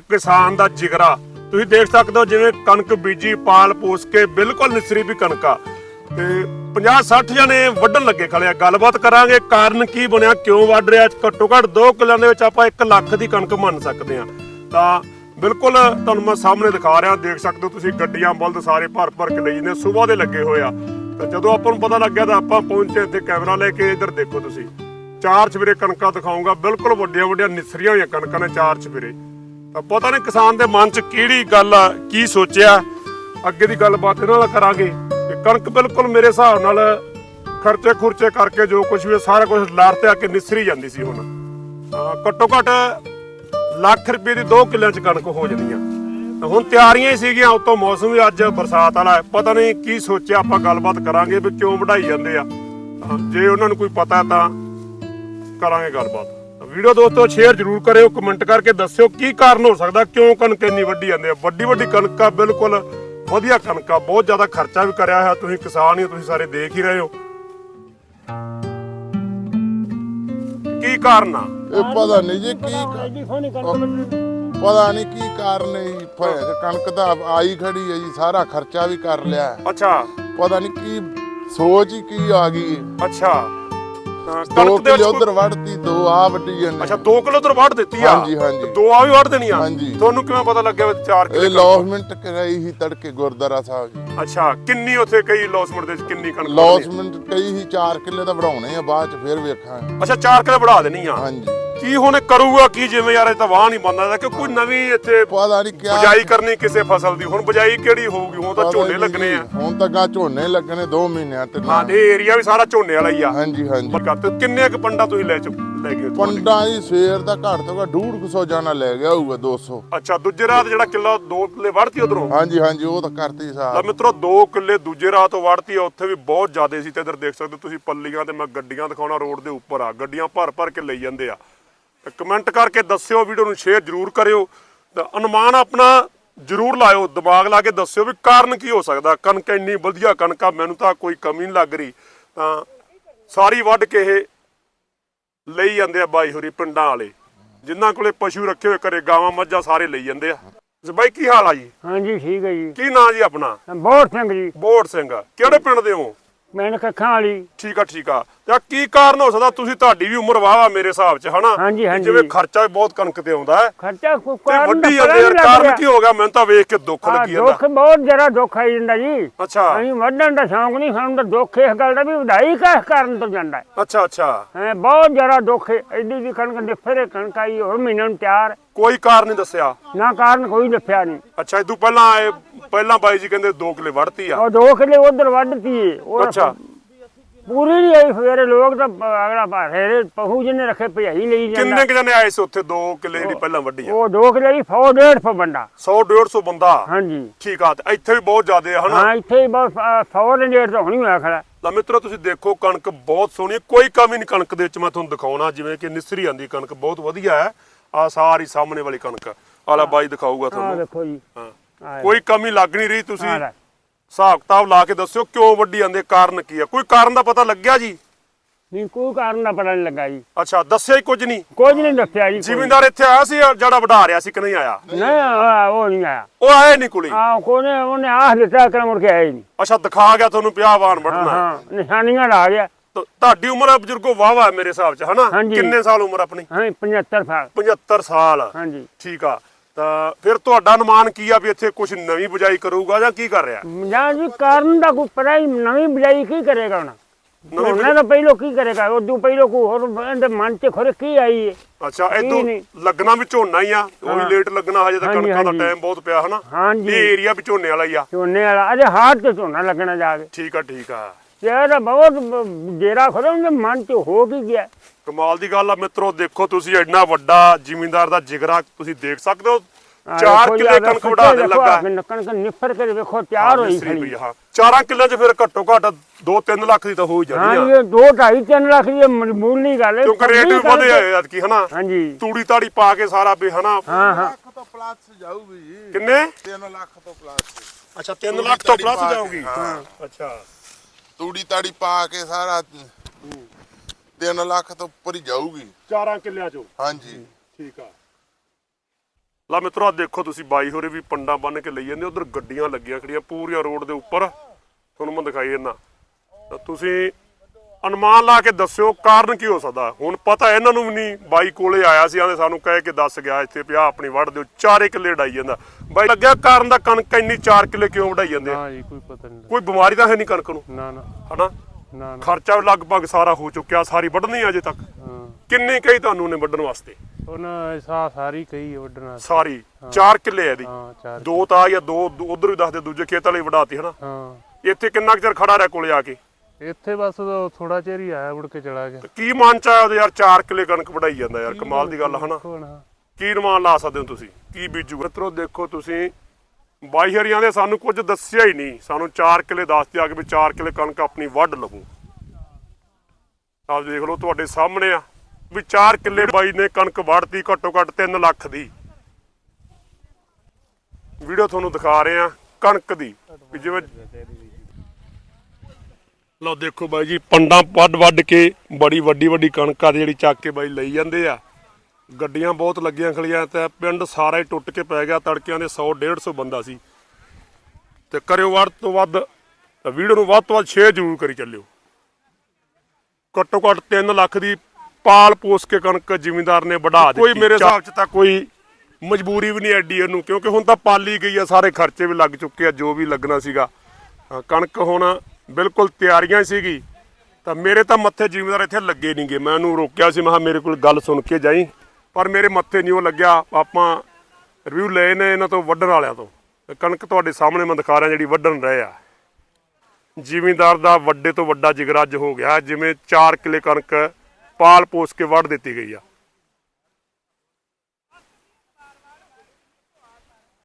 ਕਿਸਾਨ ਦਾ ਜਿਗਰਾ। ਤੁਸੀਂ ਦੇਖ ਸਕਦੇ ਹੋ ਜਿਵੇਂ ਕਣਕ ਬੀਜੀ, ਪਾਲ ਪੋਸ ਕੇ ਬਿਲਕੁਲ ਨਿਸਰੀ ਵੀ ਕਣਕਾ ਤੇ 50 60 ਜਣੇ ਵੱਢਣ ਲੱਗੇ ਖਲੇ ਗੱਲਬਾਤ ਕਰਾਂਗੇ ਕਾਰਨ ਕੀ ਬਣਿਆ, ਕਿਉਂ ਵੱਢ ਰਿਹਾ, ਘੱਟੋ ਘੱਟ 2 ਕਿੱਲਿਆਂ ਦੇ ਵਿੱਚ ਆਪਾਂ 1 ਲੱਖ ਦੀ ਕਣਕ ਮੰਨ ਸਕਦੇ ਆ ਤਾਂ ਬਿਲਕੁਲ ਤੁਹਾਨੂੰ ਮੈਂ ਸਾਹਮਣੇ ਦਿਖਾ ਰਿਹਾ, ਦੇਖ ਸਕਦੇ ਹੋ ਤੁਸੀਂ ਗੱਡੀਆਂ ਬਲਦ ਸਾਰੇ ਭਰ ਭਰ ਕੇ ਲਈ ਜਾਂਦੇ ਸਵੇਰ ਦੇ ਲੱਗੇ ਹੋਏ ਆ। ਤਾਂ ਜਦੋਂ ਆਪਾਂ ਨੂੰ ਪਤਾ ਲੱਗਿਆ ਤਾਂ ਆਪਾਂ ਪਹੁੰਚੇ ਇੱਥੇ ਕੈਮਰਾ ਲੈ ਕੇ, ਇੱਧਰ ਦੇਖੋ ਤੁਸੀਂ। ਚਾਰ ਚਵੇਰੇ ਕਣਕਾਂ ਦਿਖਾਉਂਗਾ ਬਿਲਕੁਲ ਵੱਡੀਆਂ ਵੱਡੀਆਂ ਨਿਸਰੀਆਂ ਹੋਈਆਂ ਕਣਕਾਂ ਨੇ ਚਾਰ ਚਵੇਰੇ ਤਾਂ ਪਤਾ ਨਹੀਂ ਕਿਸਾਨ ਦੇ ਮਨ 'ਚ ਕਿਹੜੀ ਗੱਲ ਆ ਕੀ ਸੋਚਿਆ। ਅੱਗੇ ਦੀ ਗੱਲਬਾਤ ਇਹਨਾਂ ਨਾਲ ਕਰਾਂਗੇ। ਕਿ ਕਣਕ ਬਿਲਕੁਲ ਮੇਰੇ ਹਿਸਾਬ ਨਾਲ ਖਰਚੇ ਖੁਰਚੇ ਕਰਕੇ ਜੋ ਕੁਝ ਵੀ ਹੈ, ਸਾਰਾ ਕੁਝ ਲਾਰ ਤੇ ਆ ਕੇ ਨਿਸਰੀ ਜਾਂਦੀ ਸੀ ਹੁਣ। ਘੱਟੋ ਘੱਟ ਲੱਖ ਰੁਪਏ ਦੀ 2 ਕਿੱਲਿਆਂ 'ਚ ਕਣਕ ਹੋ ਜਾਂਦੀ ਆ। ਹੁਣ ਤਿਆਰੀਆਂ ਹੀ ਸੀਗੀਆਂ ਉਤੋਂ ਮੌਸਮ ਵੀ ਅੱਜ ਬਰਸਾਤ ਵਾਲਾ ਹੈ। ਪਤਾ ਨਹੀਂ ਕੀ ਸੋਚਿਆ ਆਪਾਂ ਗੱਲਬਾਤ ਕਰਾਂਗੇ ਵੀ ਕਿਉਂ ਵਢਾਈ ਜਾਂਦੇ ਆ। ਜੇ ਉਹਨਾਂ ਨੂੰ ਕੋਈ ਪਤਾ ਤਾਂ ਕਰਾਂਗੇ ਗੱਲਬਾਤ। ਵੀਡੀਓ ਦੋਸਤੋ ਸ਼ੇਅਰ ਜ਼ਰੂਰ ਕਰਿਓ ਕਮੈਂਟ ਕਰਕੇ ਦੱਸਿਓ ਕੀ ਕਾਰਨ ਹੋ ਸਕਦਾ ਕਿਉਂ ਕਣਕ ਇੰਨੀ ਵੱਡੀ ਜਾਂਦੇ ਆ ਵੱਡੀ ਵੱਡੀ ਕਣਕਾਂ ਬਿਲਕੁਲ ਵਧੀਆ ਕਣਕਾਂ ਬਹੁਤ ਜ਼ਿਆਦਾ ਖਰਚਾ ਵੀ ਕਰਿਆ ਹੋਇਆ ਤੁਸੀਂ ਕਿਸਾਨ ਹੀ ਹੋ, ਤੁਸੀਂ ਸਾਰੇ ਦੇਖ ਹੀ ਰਹੇ ਹੋ। ਕੀ ਕਾਰਨ ਆ? ਇਹ ਪਤਾ ਨਹੀਂ ਜੀ ਕੀ ਪਤਾ ਨਹੀਂ ਕੀ ਕਾਰਨ ਹੈ ਜੀ। ਭੈ- ਕਣਕ ਤਾਂ ਆਈ ਖੜੀ ਹੈ ਜੀ ਸਾਰਾ ਖਰਚਾ ਵੀ ਕਰ ਲਿਆ। ਹੈ। ਅੱਛਾ। ਪਤਾ ਨਹੀਂ ਕੀ ਸੋਚ ਹੀ ਕੀ ਆ ਗਈ ਹੈ। ਅੱਛਾ। ਦੋ ਕਣਕ ਦੇ ਕਿਲੋ ਵਿੱਚ ਉਧਰ ਵੜਤੀ ਦੋ ਆ ਵੱਡੀ ਜਾਂਦੇ ਅੱਛਾ 2 ਕਿਲੋ ਤੋਂ ਵੱਢ ਦਿੱਤੀ ਆ। ਹਾਂਜੀ, ਹਾਂਜੀ। ਦੋ ਆ ਵੀ ਵੱਢ ਦੇਣੀ ਆ। ਹਾਂਜੀ। ਤੁਹਾਨੂੰ ਕਿਵੇਂ ਪਤਾ ਲੱਗਿਆ ਵੀ 4 ਇਹ ਕਿਲੋ ਲੌਸਮੈਂਟ ਕਰਾਈ ਸੀ ਤੜਕੇ ਗੁਰਦਾਰਾ ਸਾਹਿਬ ਜੀ। ਅੱਛਾ ਕਿੰਨੀ ਉੱਥੇ ਕਈ ਲੌਸਮੈਂਟ ਦੇ ਵਿੱਚ ਕਿੰਨੀ ਕਣਕ ਵੱਢਣੀ? ਲੌਸਮੈਂਟ ਕਈ ਹੀ 4 ਕਿੱਲੇ ਤਾਂ ਵੜਾਉਣੇ ਆ ਬਾਅਦ ਚ ਫਿਰ ਵੇਖਾਂਗੇ ਅੱਛਾ 4 ਕਿਲੋ ਵਧਾ ਦੇਣੀ ਆ। ਹਾਂਜੀ। ਕੀ ਹੁਣ ਇਹ ਕਰੂਗਾ ਕੀ ਜਿਵੇਂ ਯਾਰ ਇਹ ਤਾਂ ਵਾਹ ਨਹੀਂ ਬੰਦਾ ਕਿ ਕੋਈ ਨਵੀਂ ਇੱਥੇ ਪਤਾ ਨਹੀਂ ਕਿਆ ਬਜਾਈ ਕਰਨੀ ਕਿਸੇ ਫਸਲ ਦੀ। ਹੁਣ ਬਜਾਈ ਕਿਹੜੀ ਹੋਊਗੀ? ਹੁਣ ਤਾਂ ਪਤਾ ਝੋਨੇ ਨੀ ਲੱਗਣੇ ਜੀ, ਆ ਹੁਣ ਤਾਂ ਗਾ ਝੋਨੇ ਲੱਗਣੇ 2 ਮਹੀਨਿਆਂ ਤੇ ਹਾਂ ਤੇ ਏਰੀਆ ਵੀ ਸਾਰਾ ਝੋਨੇ ਵਾਲਾ ਹੀ ਆ। ਹਾਂਜੀ ਹਾਂਜੀ। ਤੇ ਕਿੰਨੇ ਕੁ ਪੰਡਾ ਤੁਸੀਂ ਲੈ ਚੁੱਕ? ਲੈ ਗਏ ਉੱਥੋਂ? ਪੰਡਾਂ ਦੀ ਸਵੇਰ ਦਾ ਘੱਟ ਤੋਂ ਘੱਟ ਡੂਢ ਕੁ ਸੌ ਜਾਣਾ ਲੈ ਗਿਆ ਹੋਊਗਾ 200 ਅੱਛਾ ਦੂਜੇ ਰਾਤ ਜਿਹੜਾ ਕਿੱਲਾ 2 ਕਿੱਲੇ ਵੜਤੀ ਉਧਰੋਂ? ਹਾਂਜੀ ਹਾਂਜੀ ਉਹ ਤਾਂ ਕਰਤੀ ਲੈ ਸਾਹਿਬ ਮਿੱਤਰੋ 2 ਕਿੱਲੇ ਦੂਜੇ ਰਾਤ ਤੋਂ ਵੜਤੀ ਆ ਉੱਥੇ ਵੀ ਬਹੁਤ ਜ਼ਿਆਦੇ ਸੀ ਤੇ ਇਧਰ ਦੇਖ ਸਕਦੇ ਹੋ ਤੁਸੀਂ ਪੱਲੀਆਂ ਤੇ ਮੈਂ ਗੱਡੀਆਂ ਦਿਖਾਉਣਾ ਰੋਡ ਦੇ ਉੱਪਰ ਆ ਗੱਡੀਆਂ ਭਰ ਭਰ ਕੇ ਲਈ ਜਾਂਦੇ ਆ। ਕਮੈਂਟ ਕਰਕੇ ਦੱਸਿਓ ਵੀਡੀਓ ਨੂੰ ਸ਼ੇਅਰ ਜ਼ਰੂਰ ਕਰਿਓ। ਤੇ ਅਨੁਮਾਨ ਆਪਣਾ ਜ਼ਰੂਰ ਲਾਇਓ ਦਿਮਾਗ ਲਾ ਕੇ ਦੱਸਿਓ ਵੀ ਕਾਰਨ ਕੀ ਹੋ ਸਕਦਾ। ਕਣਕ ਇੰਨੀ ਵਧੀਆ ਕਣਕ ਆ ਮੈਨੂੰ ਤਾਂ ਕੋਈ ਕਮੀ ਨਹੀਂ ਲੱਗ ਰਹੀ। ਤਾਂ ਸਾਰੀ ਵੱਢ ਕੇ ਇਹ ਲਈ ਜਾਂਦੇ ਆ ਬਾਈ ਹੋਰੀ ਪਿੰਡਾਂ ਵਾਲੇ। ਜਿਨ੍ਹਾਂ ਕੋਲੇ ਪਸ਼ੂ ਰੱਖੇ ਹੋਏ ਘਰੇ ਗਾਵਾਂ ਮੱਝਾਂ ਸਾਰੇ ਲਈ ਜਾਂਦੇ ਆ। ਤੇ ਬਾਈ ਕੀ ਹਾਲ ਆ ਜੀ? ਹਾਂਜੀ ਠੀਕ ਹੈ ਜੀ। ਕੀ ਨਾਂ ਜੀ ਆਪਣਾ? ਬਹੁਤ ਸਿੰਘ ਜੀ। ਬੋੜ ਸਿੰਘ। ਕਿਹੜੇ ਪਿੰਡ ਦੇ ਹੋ? ਮੈਂ ਕੱਖਾਂ ਵਾਲੀ। ਠੀਕ ਆ ਠੀਕ ਆ। ਤੇ ਆਹ ਕੀ ਕਾਰਨ ਹੋ ਸਕਦਾ ਤੁਸੀਂ ਤੁਹਾਡੀ ਵੀ ਉਮਰ ਵਾਵਾ ਮੇਰੇ ਹਿਸਾਬ 'ਚ ਹਨਾ? ਹਾਂਜੀ, ਹਾਂਜੀ। ਜਿਵੇਂ ਖਰਚਾ ਵੀ ਬਹੁਤ ਕਣਕ ਤੇ ਆਉਂਦਾ ਹੈ। ਖਰਚਾ ਕੋ ਤੇ ਕਾਰਨ ਵੱਡੀ ਦਾ ਪਤਾ ਜਾਂਦੇ ਯਾਰ ਲੱਗ ਕਾਰਨ ਰਿਹਾ। ਕੀ ਹੋ ਗਿਆ? ਮੈਨੂੰ ਤਾਂ ਵੇਖ ਕੇ ਦੁੱਖ ਲੱਗੀ ਜਾਂਦਾ। ਦੁੱਖ ਬਹੁਤ ਜਰਾ ਦੁੱਖ ਆਈ ਜਾਂਦਾ ਜੀ। ਅੱਛਾ। ਅਸੀਂ ਵੱਢਣ ਦਾ ਸ਼ੌਂਕ ਨਹੀਂ ਸਾਨੂੰ ਤਾਂ ਦੁੱਖ ਇਸ ਗੱਲ ਦਾ ਵੀ ਵਧਾਈ ਕਿਸ ਕਾਰਨ ਤੋਂ ਜਾਂਦਾ ਹੈ। ਅੱਛਾ ਅੱਛਾ। ਹੈਂ, ਬਹੁਤ ਜਰਾ ਦੁੱਖ ਹੈ ਐਡੀ ਦੀ ਕਣਕ ਦੇ ਫਿਰੇ ਕਣਕ ਆਈ ਹੋਰ ਮਹੀਨੇ ਨੂੰ ਤਿਆਰ। ਕੋਈ ਕਾਰਨ ਨਹੀਂ ਦੱਸਿਆ? ਨਾ ਕਾਰਨ ਕੋਈ ਦੱਸਿਆ ਨਹੀਂ। ਅੱਛਾ ਇਦੋਂ ਪਹਿਲਾਂ ਇਹ ਪਹਿਲਾਂ ਬਾਈ ਜੀ ਕਹਿੰਦੇ 2 ਕਿਲੇ ਵੜਤੀ ਆ। ਉਹ ਦੋ ਕਿਲੇ ਉਧਰ ਵੱਢਤੀ। ਏ ਉਹ ਅੱਛਾ। ਪੂਰੀ ਨਹੀਂ ਆਈ ਫੇਰੇ ਲੋਕ ਤਾਂ ਅਗਲਾ ਭਾਰੇ ਪਹੂ ਜਿਹਨੇ ਰੱਖੇ ਭਜਾਈ ਲਈ ਜਾਂਦਾ। ਕਿੰਨੇ ਕੁ ਜਣੇ ਆਏ ਸੀ ਉੱਥੇ 2 ਕਿਲੇ ਜਿਹੜੀ ਪਹਿਲਾਂ ਵੱਡੀ ਆ? ਉਹ ਦੋ ਕਿਲੇ ਹੀ 100 150 ਬੰਦਾ। 100 150 ਬੰਦਾ? ਹਾਂਜੀ। ਠੀਕ ਆ ਤੇ ਇੱਥੇ ਵੀ ਬਹੁਤ ਜ਼ਿਆਦੇ ਆ ਹਨਾ? ਹਾਂ ਇੱਥੇ ਹੀ ਬਸ 100 ਦੇ ਨੇੜੇ ਤਾਂ ਹੋਣੀ ਹੋਇਆ ਖੜਾ। ਤਾਂ ਮਿੱਤਰੋ ਤੁਸੀਂ ਦੇਖੋ ਕਣਕ ਬਹੁਤ ਸੋਹਣੀ ਹੈ ਕੋਈ ਕਮੀ ਨਹੀਂ ਕਣਕ ਦੇ ਵਿੱਚ ਮੈਂ ਤੁਹਾਨੂੰ ਦਿਖਾਉਣਾ। ਜਿਵੇਂ ਕਿ ਨਿਸਰੀ ਆਂਦੀ ਕਣਕ ਬਹੁਤ ਵਧੀਆ ਹੈ। ਆ ਸਾਰੀ ਸਾਹਮਣੇ ਵਾਲੀ ਕਣਕ। ਆਲਾ ਬਾਈ ਦਿਖਾਊਗਾ ਆ ਤੁਹਾਨੂੰ ਦੇਖੋ ਜੀ। ਹਾਂ। ਕੋਈ ਕਮੀ ਲੱਗ ਨਹੀਂ ਰਹੀ ਤੁਸੀਂ। ਹਿਸਾਬ ਕਿਤਾਬ ਲਾ ਕੇ ਦੱਸਿਓ ਕਿਉਂ ਵੱਡੀ ਆਂਦੇ ਕਾਰਨ ਕੀ ਆ? ਕੋਈ ਕਾਰਨ ਦਾ ਪਤਾ ਲੱਗਿਆ ਜੀ? ਨਹੀਂ ਕੋਈ ਕਾਰਨ ਦਾ ਪਤਾ ਨਹੀਂ ਲੱਗਾ ਜੀ। ਅੱਛਾ ਦੱਸਿਆ ਹੀ ਕੁਝ ਨਹੀਂ? ਕੁਝ ਨਹੀਂ ਦੱਸਿਆ ਜੀ। ਜ਼ਿਮੀਂਦਾਰ ਇੱਥੇ ਆਇਆ ਸੀ ਜਿਹੜਾ ਵਢਾ ਰਿਹਾ ਸੀ ਕਿ ਨਹੀਂ ਆਇਆ? ਨਹੀਂ ਉਹ ਨਹੀਂ ਆਇਆ। ਉਹ ਆਇਆ ਨਹੀਂ ਕੁਲੀ ਆ ਕੋਨੇ ਉਹਨੇ ਆਹ ਦਿੱਤਾ ਕਰ ਮੁੜ ਕੇ ਆਇਆ ਹੀ ਨਹੀਂ। ਅੱਛਾ ਦਿਖਾ ਗਿਆ ਤੁਹਾਨੂੰ ਪਿਆ ਹਾਂ ਵੱਢਣਾ। ਹਾਂ ਨਿਸ਼ਾਨੀਆਂ ਲਾ ਗਿਆ। ਤੁਹਾਡੀ ਉਮਰ ਆ ਬਜ਼ੁਰਗੋ ਵਾਵਾ ਮੇਰੇ ਹਿਸਾਬ ਚ ਹਨਾ। ਕਿੰਨੇ ਸਾਲ ਉਮਰ ਆਪਣੀ? ਹਾਂ 75 ਸਾਲ। 75 ਸਾਲ। ਹਾਂਜੀ। ਠੀਕ ਆ। ਤਾਂ ਫਿਰ ਤੁਹਾਡਾ ਅਨੁਮਾਨ ਕੀ ਆ ਵੀ ਇੱਥੇ ਕੁਝ ਨਵੀਂ ਬਜਾਈ ਕਰੂਗਾ ਜਾਂ ਕੀ ਕਰ ਰਿਹਾ? ਜਾਂ ਜੀ ਕਾਰਨ ਦਾ ਕੋਈ ਪਤਾ ਹੀ ਨਵੀਂ ਬਜਾਈ ਕੀ ਕਰੇਗਾ ਹੁਣ? ਉਹਨਾਂ ਦਾ ਪਹਿਲੋਂ ਕੀ ਕਰੇਗਾ? ਉਦੋਂ ਪਹਿਲੋਂ ਕੋਈ ਹੋਰ ਇਹਦੇ ਮਨ 'ਚ ਖਰੇ ਕੀ ਆਈ ਏ? ਅੱਛਾ ਇਦੋਂ। ਲੱਗਣਾ ਵੀ ਝੋਨਾ ਹੀ ਆ ਉਹ ਹਾਂ। ਲੇਟ ਲੱਗਣਾ ਹਜੇ ਤਾਂ ਕਣਕਾਂ ਦਾ। ਟਾਈਮ ਬਹੁਤ ਪਿਆ ਹਨਾ? ਇਹ ਏਰੀਆ ਵੀ ਝੋਨੇ ਵਾਲਾ ਹੀ ਆ। ਝੋਨੇ ਵਾਲਾ ਅਜੇ ਹਾਥ ਤੇ ਝੋਨਾ ਲੱਗਣਾ ਜਾ ਕੇ। ਠੀਕ ਆ ਠੀਕ ਆ। ਇਹ ਤਾਂ ਬਹੁਤ ਡੇਰਾ ਖੜਾ ਉਹਦੇ ਮਨ 'ਚ ਹੋ ਕੀ ਗਿਆ। ਕਮਾਲ ਦੀ ਗੱਲ ਆ ਮਿੱਤਰੋ ਦੇਖੋ ਤੁਸੀਂ ਇੰਨਾ ਵੱਡਾ ਜ਼ਿਮੀਂਦਾਰ ਦਾ ਜਿਗਰਾ ਤੁਸੀਂ ਦੇਖ ਸਕਦੇ ਹੋ। ਆਹ 4 ਦੇਖੋ ਜੀ, ਕਿੱਲੇ ਕਣਕ ਦੇਖੋ, ਵਢਾ ਦੇਣ ਦੇਖੋ, ਲੱਗਾ। ਕਣਕ ਨਿਫਰ ਕੇ ਵੇਖੋ ਤਿਆਰ ਹੋਈ ਖੜੀ ਹਾਂ 4 ਕਿੱਲਿਆਂ 'ਚ ਫਿਰ ਘੱਟੋ ਘੱਟ 2-3 ਲੱਖ ਦੀ ਤਾਂ ਹੋ ਹੀ ਹਾਂ ਜਾਣੀ ਆ। ਇਹ 2 2.5 3 ਲੱਖ ਦੀ ਮਜਬੂਰੀ ਗੱਲ ਹੈ। ਕਿਉਂਕਿ ਰੇਟ ਵੀ ਵਧੇ ਆ ਐਤਕੀ ਹਨਾ? ਹਾਂਜੀ। ਤੂੜੀ ਤਾੜੀ ਪਾ ਕੇ ਸਾਰਾ ਵੀ ਹਨਾ? ਹਾਂ ਹਾਂ। ਲੱਖ ਤੋਂ ਪਲੱਸ ਜਾਊਗੀ। ਕਿੰਨੇ? 3 ਲੱਖ ਤੋਂ ਪਲੱਸ ਅੱਛਾ 3 ਤੂੜੀ ਲੱਖ ਤੋਂ ਪਲੱਸ ਕੇ, ਜਾਊਗੀ। ਹਾਂ। ਅੱਛਾ। ਤੂੜੀ ਤਾੜੀ ਪਾ ਕੇ ਸਾਰਾ 3 ਲੱਖ ਤੋਂ ਉੱਪਰ ਹੀ ਜਾਊਗੀ। 4 ਕਿੱਲਿਆਂ 'ਚੋਂ? ਹਾਂਜੀ। ਠੀਕ ਆ। ਲਾ ਮਿੱਤਰੋ ਆਹ ਦੇਖੋ ਤੁਸੀਂ ਬਾਈ ਹੋਰੇ ਵੀ ਪੰਡਾ ਬੰਨ ਕੇ ਲਈ ਜਾਂਦੇ ਉਧਰ ਗੱਡੀਆਂ ਲੱਗੀਆਂ ਖੜੀਆਂ ਪੂਰੀਆਂ ਰੋਡ ਦੇ ਉੱਪਰ। ਤੁਹਾਨੂੰ ਮੈਂ ਦਿਖਾਈ ਜਾਂਦਾ ਤਾਂ ਤੁਸੀਂ ਅਨੁਮਾਨ ਲਾ ਕੇ ਦੱਸਿਓ ਕਾਰਨ ਕੀ ਹੋ ਸਕਦਾ। ਹੁਣ ਪਤਾ ਇਹਨਾਂ ਨੂੰ ਵੀ ਨਹੀਂ ਬਾਈ ਕੋਲੇ ਆਇਆ ਸੀ ਆਂਦੇ ਸਾਨੂੰ ਕਹਿ ਕੇ ਦੱਸ ਗਿਆ ਇੱਥੇ ਪਿਆ ਆਪਣੀ ਵੜ ਦਿਓ ਚਾਰੇ ਕਿੱਲੇ ਡਾਈ ਜਾਂਦਾ। ਬਾਈ ਲੱਗਿਆ ਕਾਰਨ ਦਾ ਕਣਕ ਇੰਨੀ 4 ਕਿੱਲੇ ਕਿਉਂ ਵਢਾਈ ਜਾਂਦੇ ਆ? ਹਾਂ ਜੀ ਕੋਈ ਪਤਾ ਨਹੀਂ। ਕੋਈ ਬਿਮਾਰੀ ਤਾਂ ਹੈ ਨਹੀਂ ਕਣਕ ਨੂੰ। ਨਾ ਨਾ। ਹਨਾ? ਨਾ ਨਾ। ਖਰਚਾ ਵੀ ਲਗਭਗ ਸਾਰਾ ਹੋ ਚੁੱਕਿਆ ਸਾਰੀ ਵੱਢਣੀ ਆ ਅਜੇ ਤੱਕ। ਹਾਂ। ਕਿੰਨੀ ਕਹੀ ਤੁਹਾਨੂੰ ਨੇ ਵੱਢਣ ਵਾਸਤੇ? ਉਹਨਾਂ ਸਾ ਸਾਰੀ ਕਹੀ ਵੱਢਣਾ ਸਾਰੀ 4 ਕਿੱਲੇ ਆ ਇਹਦੀ। ਹਾਂ ਚਾਰ ਦੋ ਤਾਂ ਜਾਂ ਦੋ ਉਧਰ ਵੀ ਦੱਸਦੇ ਦੂਜੇ ਖੇਤ ਵਾਲੇ ਵਢਾਤੀ ਹਨਾ? ਹਾਂ। ਇੱਥੇ ਕਿੰਨਾ ਕੁ ਚਿਰ ਖੜਾ ਰਿਹਾ ਕੋਲੇ ਆ ਕੇ? ਇੱਥੇ ਬਸ ਥੋੜਾ ਚਿਰ ਹੀ ਆਇਆ ਮੁੜ ਕੇ ਚਲਾ ਗਿਆ। ਕੀ ਮਨ ਚ ਆਇਆ ਉਹਦੇ ਯਾਰ 4 ਕਿੱਲੇ ਕਣਕ ਵਢਾਈ ਜਾਂਦਾ ਯਾਰ ਕਮਾਲ ਦੀ ਗੱਲ ਹਨਾ। ਕੀ ਅਨੁਮਾਨ ਲਾ ਸਕਦੇ ਹੋ ਤੁਸੀਂ? ਕੀ ਬੀਜੂ ਮਿੱਤਰੋ ਦੇਖੋ ਤੁਸੀਂ ਬਾਈ ਹਰੀਆਂ ਦੇ ਸਾਨੂੰ ਕੁਝ ਦੱਸਿਆ ਹੀ ਨਹੀਂ। ਸਾਨੂੰ 4 ਕਿੱਲੇ ਦੱਸਦੇ ਆ ਕਿ ਵੀ 4 ਕਿੱਲੇ ਕਣਕ ਆਪਣੀ ਵੱਢ ਲਵੋ। ਆਪ ਦੇਖ ਲਓ ਤੁਹਾਡੇ ਸਾਹਮਣੇ ਆ ਵੀ 4 ਕਿੱਲੇ ਬਾਈ ਨੇ ਕਣਕ ਵੱਢਤੀ ਘੱਟੋ ਘੱਟ 3 ਲੱਖ ਦੀ। ਵੀਡੀਓ ਤੁਹਾਨੂੰ ਦਿਖਾ ਰਹੇ ਆ ਕਣਕ ਦੀ ਜਿਵੇਂ ਲਓ ਦੇਖੋ ਬਾਈ ਜੀ ਪੰਡਾਂ ਵੱਢ ਵੱਢ ਕੇ ਬੜੀ ਵੱਡੀ ਵੱਡੀ ਕਣਕਾਂ ਦੀ ਜਿਹੜੀ ਚੱਕ ਕੇ ਬਾਈ ਲਈ ਜਾਂਦੇ ਆ। ਗੱਡੀਆਂ ਬਹੁਤ ਲੱਗੀਆਂ ਖਲੀਆਂ ਤੇ ਪਿੰਡ ਸਾਰਾ ਹੀ ਟੁੱਟ ਕੇ ਪੈ ਗਿਆ ਤੜਕਿਆਂ ਦੇ 100 150 ਬੰਦਾ ਸੀ। ਤੇ ਕਰਿਓ ਵੱਧ ਤੋਂ ਵੱਧ ਵੀਡੀਓ ਨੂੰ ਵੱਧ ਤੋਂ ਵੱਧ ਸ਼ੇਅਰ ਜ਼ਰੂਰ ਕਰੀ ਚੱਲਿਓ। ਘੱਟੋ ਘੱਟ 3 ਲੱਖ ਦੀ ਪਾਲ ਪੋਸ ਕੇ ਕਣਕ ਜ਼ਿਮੀਂਦਾਰ ਨੇ ਵਢਾ ਦਿੱਤੀ। ਕੋਈ ਮੇਰੇ ਹਿਸਾਬ 'ਚ ਤਾਂ ਕੋਈ ਮਜਬੂਰੀ ਵੀ ਨਹੀਂ ਐਡੀ ਇਹਨੂੰ ਕਿਉਂਕਿ ਹੁਣ ਤਾਂ ਪਾਲੀ ਗਈ ਆ ਸਾਰੇ ਖਰਚੇ ਵੀ ਲੱਗ ਚੁੱਕੇ ਆ ਜੋ ਵੀ ਲੱਗਣਾ ਸੀਗਾ। ਕਣਕ ਹੁਣ ਬਿਲਕੁਲ ਤਿਆਰੀਆਂ ਸੀਗੀ। ਤਾਂ ਮੇਰੇ ਤਾਂ ਮੱਥੇ ਜ਼ਿਮੀਂਦਾਰ ਇੱਥੇ ਲੱਗੇ ਨਹੀਂਗੇ ਮੈਂ ਉਹਨੂੰ ਰੋਕਿਆ ਸੀ, ਮੈਂ ਮੇਰੇ ਕੋਲ ਗੱਲ ਸੁਣ ਕੇ ਜਾਈ। ਪਰ ਮੇਰੇ ਮੱਥੇ ਨਹੀਂ ਉਹ ਲੱਗਿਆ। ਆਪਾਂ ਰਿਵਿਊ ਲਏ ਨੇ ਇਹਨਾਂ ਤੋਂ ਵੱਢਣ ਵਾਲਿਆਂ ਤੋਂ। ਕਣਕ ਤੁਹਾਡੇ ਸਾਹਮਣੇ ਮੈਂ ਦਿਖਾ ਰਿਹਾ ਜਿਹੜੀ ਵੱਢਣ ਰਹੇ ਆ। ਜ਼ਿਮੀਂਦਾਰ ਦਾ ਵੱਡੇ ਤੋਂ ਵੱਡਾ ਜਿਗਰ ਅੱਜ ਹੋ ਗਿਆ। ਜਿਵੇਂ 4 ਕਿੱਲੇ ਕਣਕ ਪਾਲ ਪੋਸ ਕੇ ਵੱਢ ਦਿੱਤੀ ਗਈ ਆ।